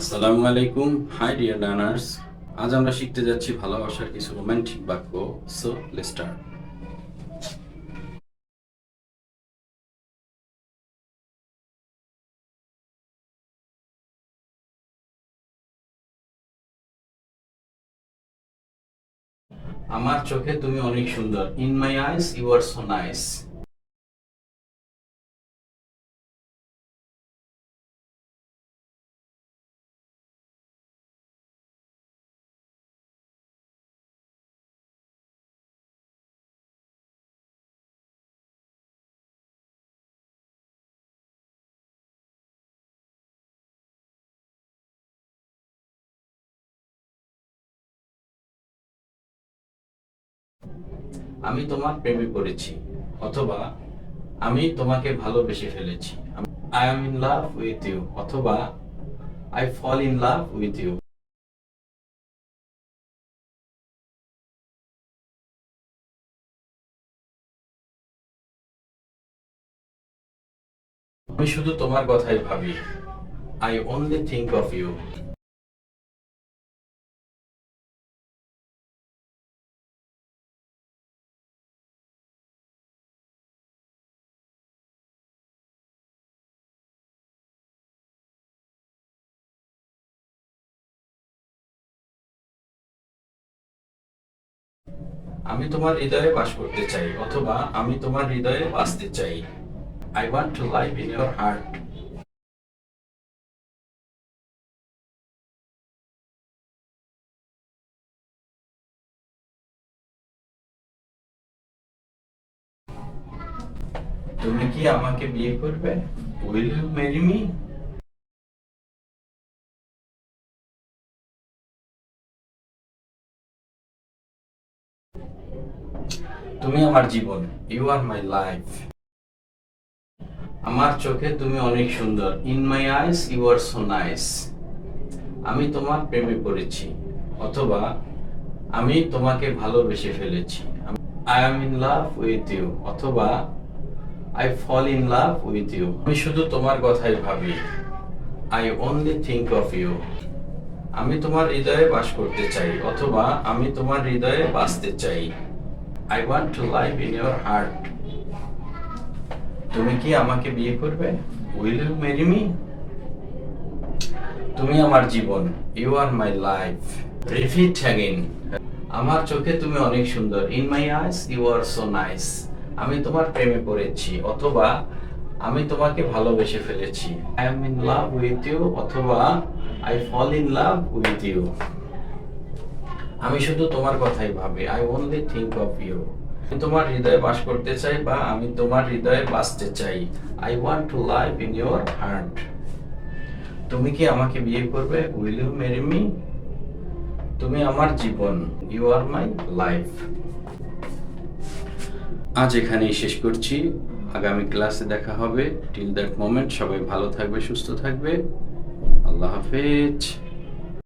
আসসালামু আলাইকুম। High dear learners আজ আমরা শিখতে যাচ্ছি ভালোবাসার কিছু রোমান্টিক বাক্য সো লেস্টার আমার চোখে তুমি অনেক সুন্দর। In my eyes you are so nice আমি তোমার প্রেমে পড়েছি, অথবা আমি তোমাকে ভালোবেসে ফেলেছি। I am in love with you অথবা I fall in love with you আমি শুধু তোমার কথাই ভাবি। I only think of you আমি তোমার হৃদয়ে বাস করতে চাই, অথবা আমি তোমার হৃদয়ে বাসতে চাই। I want to live in your heart তুমি কি আমাকে বিয়ে করবে? Will you marry me? তুমি আমার জীবন ইউ আর মাই লাইফ আমার চোখে তুমি অনেক সুন্দর। In my eyes you are so nice আমি তোমার প্রেমে পড়েছি, অথবা আমি তোমাকে ভালোবেসে ফেলেছি। I am in love with you অথবা I fall in love with you আমি শুধু তোমার কথাই ভাবি। I only think of you আমি তোমার হৃদয়ে বাস করতে চাই, অথবা আমি তোমার হৃদয়ে বাসতে চাই। I want to live in your heart তুমি কি আমাকে বিয়ে করবে? উইল ইউ ম্যারি মি তুমি আমার জীবন you are my life repeat again আমার চোখে তুমি অনেক সুন্দর। In my eyes you are so nice আমি তোমার প্রেমে পড়েছি, অথবা আমি তোমাকে ভালোবেসে ফেলেছি। I am in love with you অথবা I fall in love with you আমি শুধু তোমার কথাই ভাবি। I only think of you আমি তোমার হৃদয়ে বাস করতে চাই বা আমি তোমার হৃদয়ে বাসতে চাই। I want to live in your heart তুমি কি আমাকে বিয়ে করবে? উইল ইউ ম্যারি মি তুমি আমার জীবন। ইউ আর মাই লাইফ আজ এখানেই শেষ করছি। আগামী ক্লাসে দেখা হবে। টিল দ্যাট মোমেন্ট সবাই ভালো থাকবে, সুস্থ থাকবে। আল্লাহ হাফেজ।